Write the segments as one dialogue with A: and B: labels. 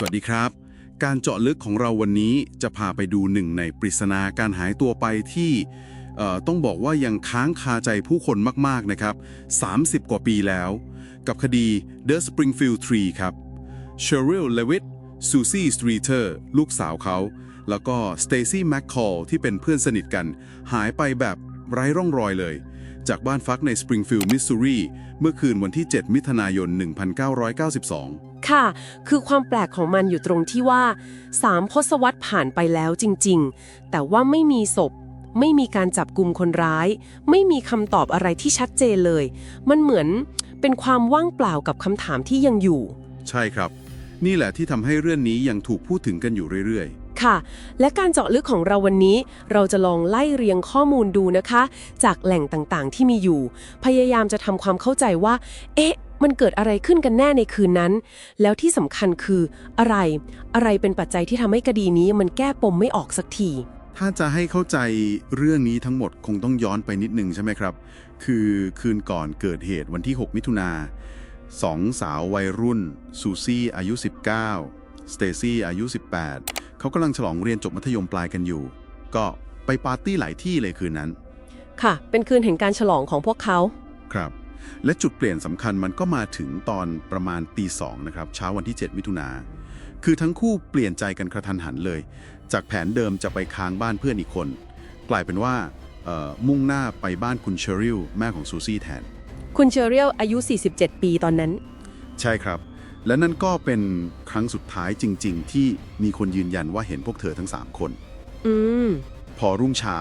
A: สวัสดีครับ การเจาะลึกของเราวันนี้จะพาไปดูหนึ่งในปริศนาการหายตัวไปที่ต้องบอกว่ายังค้างคาใจผู้คนมากๆนะครับ 30 กว่าปีแล้ว กับคดี The Springfield Tree ครับ Cheryl Levitt Susie Streeter ลูกสาวเขา แล้วก็ Stacy McCall ที่เป็นเพื่อนสนิทกัน หายไปแบบไร้ร่องรอยเลย จากบ้านพักใน Springfield Missouri เมื่อคืนวันที่ 7 มิถุนายน 1992
B: ค่ะ คือความแปลกของมันอยู่ตรงที่ว่าสามทศวรรษผ่านไปแล้วจริง ๆ แต่ว่าไม่มีศพ ไม่มีการจับกลุ่มคนร้าย ไม่มีคำตอบอะไรที่ชัดเจนเลย มันเหมือนเป็นความว่างเปล่ากับคำถามที่ยังอยู่
A: ใช่ครับ นี่แหละที่ทำให้เรื่องนี้ยังถูกพูดถึงกันอยู่เรื่อย
B: ค่ะ และการเจาะลึกของเราวันนี้ เราจะลองไล่เรียงข้อมูลดูนะคะ จากแหล่งต่างๆ ที่มีอยู่ พยายามจะทำความเข้าใจว่า เอ๊ะ มันเกิดอะไรขึ้นกันแน่ในคืนนั้น แล้วที่สำคัญคืออะไร อะไรเป็นปัจจัยที่ทำให้คดีนี้มันแก้ปมไม่ออกสักที
A: ถ้าจะให้เข้าใจเรื่องนี้ทั้งหมดคงต้องย้อนไปนิดนึงใช่ไหมครับ คือคืนก่อนเกิดเหตุวันที่ 6 มิถุนาสองสาววัยรุ่นซูซี่อายุ 19 สเตซี่อายุ 18 เขากำลังฉลองเรียนจบมัธยมปลายกันอยู่ ก็ไปปาร์ตี้หลายที่เลยคืนนั้น
B: ค่ะ เป็นคืนแห่งการฉลองของพวกเขา
A: ครับ และจุดเปลี่ยนสำคัญมันก็มาถึงตอนประมาณตีสองนะครับเช้าวันที่ 7 มิถุนาคือทั้งคู่เปลี่ยนใจกันกระทันหันเลย จากแผนเดิมจะไปค้างบ้านเพื่อนอีกคน กลายเป็นว่าเอ่อมุ่งหน้าไปบ้านคุณเชอริลแม่ของซูซี่แทน
B: คุณเชอเรียลอายุ 47 ปีตอนนั้น
A: ใช่ครับ และนั่นก็เป็นครั้งสุดท้ายจริง ๆ ที่มีคนยืนยันว่าเห็นพวกเธอทั้ง 3 คน
B: อืม
A: พอรุ่งเช้า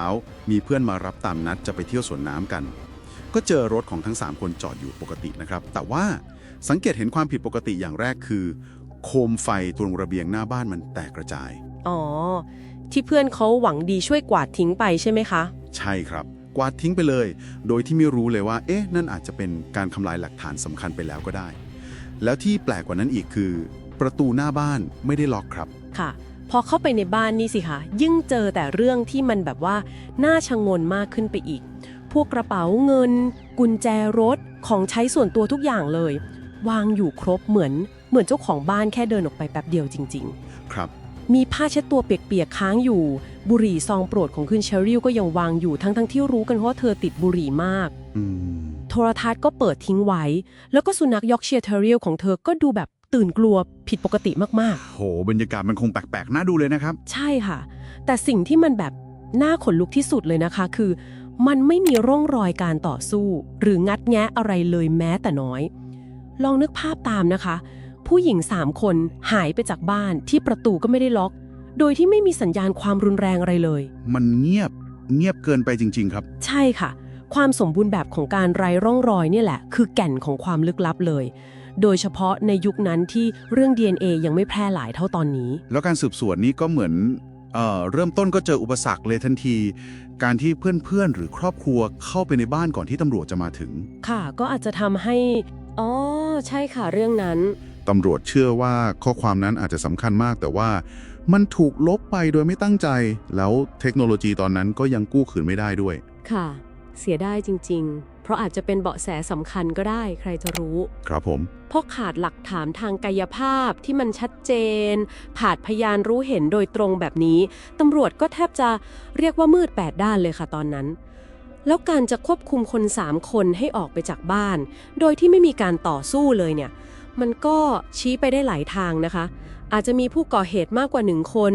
A: มีเพื่อนมารับตามนัดจะไปเที่ยวสวนน้ำกัน ก็เจอรถของทั้ง 3 คนจอดอยู่ปกตินะครับ แต่ว่าสังเกตเห็นความผิดปกติอย่างแรกคือ โคมไฟตรงระเบียงหน้าบ้านมันแตกกระจาย
B: อ๋อ ที่เพื่อนเขาหวังดีช่วยกวาดทิ้งไปใช่ไหมคะ
A: ใช่ครับ กวาดทิ้งไปเลย โดยที่ไม่รู้เลยว่า เอ๊ะ นั่นอาจจะเป็นการทำลายหลักฐานสำคัญไปแล้วก็ได้ แล้วที่แปลกกว่านั้นอีกคือ ประตูหน้าบ้านไม่ได้ล็อกครับ
B: ค่ะ พอเข้าไปในบ้านนี่สิคะยิ่งเจอแต่เรื่องที่มันแบบว่าน่าชงนมากขึ้นไปอีก พวกกระเป๋าเงิน กุญแจรถของใช้ส่วนตัวทุกอย่างเลย วางอยู่ครบเหมือน เหมือนเจ้าของบ้านแค่เดินออกไปแป๊บเดียวจริง
A: ครับ
B: ๆมีผ้าเช็ดตัวเปียกๆค้างอยู่ บุหรี่ซองโปรดของคุณเชอริลก็ยังวางอยู่ทั้งๆที่รู้กันว่าเธอติดบุหรี่มาก
A: อืม
B: โท รทัศน์ก็เปิดทิ้งไว้ แล้วก็สุนัขยอกเชียร์เทอริลของเธอก็ดูแบบตื่นกลัวผิดปกติมากๆ
A: โหบรรยากาศมันคงแปลกๆน่าดูเลยนะครับ
B: ใช่ค่ะ แต่สิ่งที่มันแบบน่าขนลุกที่สุดเลยนะคะ คือ มันไม่มีร่องรอยการต่อสู้ หรืองัดแงะอะไรเลยแม้แต่น้อย ลองนึกภาพตามนะคะ ผู้หญิงสามคนหายไปจากบ้านที่ประตูก็ไม่ได้ล็อก โดยที่ไม่มีสัญญาณความรุนแรงอะไรเลย
A: มันเงียบเงียบเกินไปจริง ๆ ครับ
B: ใช่ค่ะ ความสมบูรณ์แบบของการไร้ร่องรอยเนี่ยแหละ คือแก่นของความลึกลับเลย โดยเฉพาะในยุคนั้นที่เรื่อง DNA ยังไม่แพร่หลายเท่าตอนนี้
A: แล้วการสืบสวนนี้ก็เหมือนเอ่อเริ่มต้นก็เจออุปสรรคเลยทันที การที่เพื่อนๆ หรือครอบครัวเข้าไปในบ้านก่อนที่ตำรวจจะมาถึง
B: ค่ะ ก็อาจจะทำให้ อ๋อ ใช่ค่ะเรื่องนั้น
A: ตำรวจเชื่อว่าข้อความนั้นอาจจะสำคัญมาก แต่ว่ามันถูกลบไปโดยไม่ตั้งใจ แล้วเทคโนโลยีตอนนั้นก็ยังกู้คืนไม่ได้ด้วย
B: ค่ะ เสียได้จริง ๆ เพราะอาจจะเป็นเบาะแสสำคัญก็ได้ใครจะรู้
A: ครับผม
B: เพราะขาดหลักฐานทางกายภาพที่มันชัดเจนขาดพยานรู้เห็นโดยตรงแบบนี้ตำรวจก็แทบจะเรียกว่ามืดแปดด้านเลยค่ะตอนนั้น แล้วการจะควบคุมคนสามคนให้ออกไปจากบ้าน โดยที่ไม่มีการต่อสู้เลยเนี่ย มันก็ชี้ไปได้หลายทางนะคะ อาจจะมีผู้ก่อเหตุมากกว่าหนึ่งคน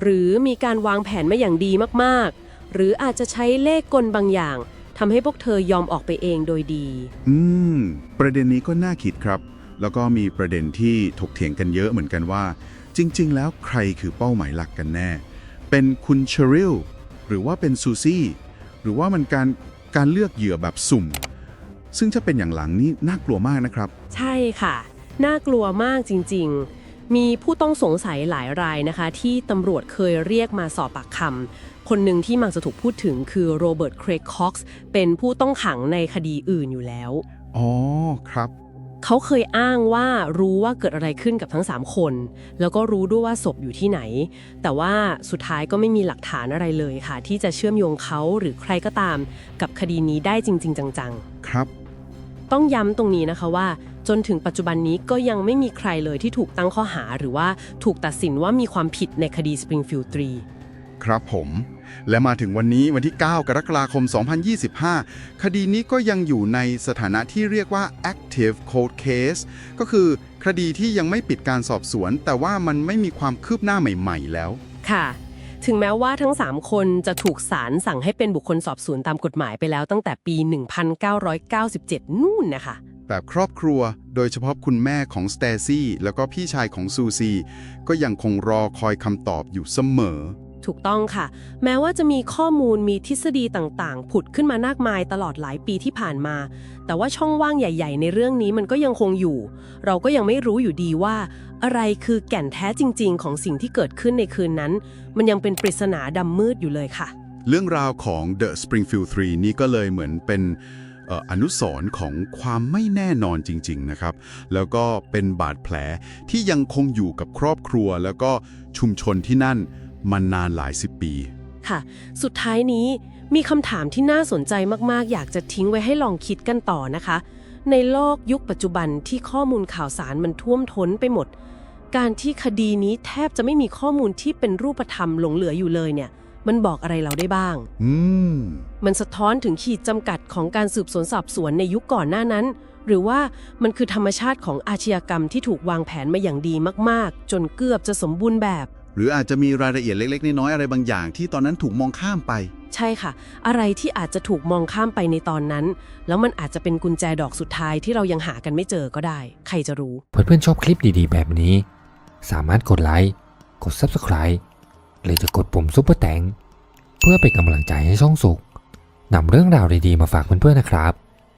B: หรือมีการวางแผนมาอย่างดีมากๆหรืออาจจะใช้เลขกลบางอย่าง ทำให้พวกเธอยอมออกไปเองโดยดี
A: อืม ประเด็นนี้ก็น่าคิดครับ แล้วก็มีประเด็นที่ถกเถียงกันเยอะเหมือนกันว่า จริง ๆ แล้วใครคือเป้าหมายหลักกันแน่ เป็นคุณเชอริลหรือว่าเป็นซูซี่ หรือว่ามันการการเลือกเหยื่อแบบสุ่ม ซึ่งถ้าเป็นอย่างหลังนี่น่ากลัวมากนะครับ
B: ใช่ค่ะ น่ากลัวมากจริง ๆ มีผู้ต้องสงสัยหลายรายนะคะ ที่ตำรวจเคยเรียกมาสอบปากคำคนหนึ่งที่มักจะถูกพูดถึงคือโรเบิร์ต เครกคอกซ์ เป็นผู้ต้องขังในคดีอื่นอยู่แล้ว
A: อ๋อ ครับ
B: เขาเคยอ้างว่ารู้ว่าเกิดอะไรขึ้นกับทั้ง 3 คน แล้วก็รู้ด้วยว่าศพอยู่ที่ไหน แต่ว่าสุดท้ายก็ไม่มีหลักฐานอะไรเลยค่ะ ที่จะเชื่อมโยงเขาหรือใครก็ตาม กับคดีนี้ได้จริง ๆ จังๆ
A: ครับ
B: ต้องย้ำตรงนี้นะคะว่า จนถึงปัจจุบันนี้ก็ยังไม่มีใครเลยที่ถูกตั้งข้อหาหรือว่าถูกตัดสินว่ามีความผิดในคดี Springfield 3
A: ครับผม และมาถึงวันนี้วันที่ 9 กรกฎาคม 2025 คดีนี้ก็ยังอยู่ในสถานะที่เรียกว่า active cold case ก็คือคดีที่ยังไม่ปิดการสอบสวน แต่ว่ามันไม่มีความคืบหน้าใหม่ๆแล้ว
B: ค่ะถึงแม้ว่าทั้ง 3 คนจะถูกศาลสั่งให้เป็นบุคคลสอบสวนตามกฎหมายไปแล้วตั้งแต่ปี 1997 นู่นนะคะ
A: แบบครอบครัว โดยเฉพาะคุณแม่ของสเตซี่แล้วก็พี่ชายของซูซี ก็ยังคงรอคอยคำตอบอยู่เสมอ
B: ถูกต้องค่ะ แม้ว่าจะมีข้อมูลมีทฤษฎีต่างๆ ผุดขึ้นมามากมายตลอดหลายปีที่ผ่านมา แต่ว่าช่องว่างใหญ่ ๆ ในเรื่องนี้มันก็ยังคงอยู่ เราก็ยังไม่รู้อยู่ดีว่า อะไรคือแก่นแท้จริง ๆ ของสิ่งที่เกิดขึ้นในคืนนั้น มันยังเป็นปริศนาดำมืดอยู่เลยค่ะ
A: เรื่องราวของ The Springfield 3 นี่ก็เลยเหมือนเป็นเอนุสรณ์ของความไม่แน่นอนจริง ๆ นะครับ แล้วก็เป็นบาดแผลที่ยังคงอยู่กับครอบครัว แล้วก็ชุมชนที่นั่นมานานหลายสิบปี
B: ค่ะ สุดท้ายนี้มีคำถามที่น่าสนใจมาก ๆ อยากจะทิ้งไว้ให้ลองคิดกันต่อนะคะ ในโลกยุคปัจจุบันที่ข้อมูลข่าวสารมันท่วมท้นไปหมด การที่คดีนี้แทบจะไม่มีข้อมูลที่เป็นรูปธรรมหลงเหลืออยู่เลยเนี่ย มันบอกอะไรเราได้บ้าง
A: อืม
B: มันสะท้อนถึงขีดจำกัดของการสืบสวนสอบสวนในยุคก่อนหน้านั้น หรือว่ามันคือธรรมชาติของอาชญากรรมที่ถูกวางแผนมาอย่างดีมากๆ จนเกือบจะสมบูรณ์แบบ
A: หรืออาจจะมีรายละเอียดเล็ก ๆ น้อยๆอะไรบางอย่างที่ตอนนั้นถูกมองข้ามไป
B: ใช่ค่ะ อะไรที่อาจจะถูกมองข้ามไปในตอนนั้น แล้วมันอาจจะเป็นกุญแจดอกสุดท้ายที่เรายังหากันไม่เจอก็ได้ ใครจะรู้
C: เพื่อนๆชอบคลิปดีๆ แบบนี้ สามารถกดไลค์ กด Subscribe หรือจะกดปุ่มซุปเปอร์แตงเพื่อเป็นกำลังใจให้ช่องสุกนำเรื่องราวดีๆมาฝากเพื่อนๆนะครับ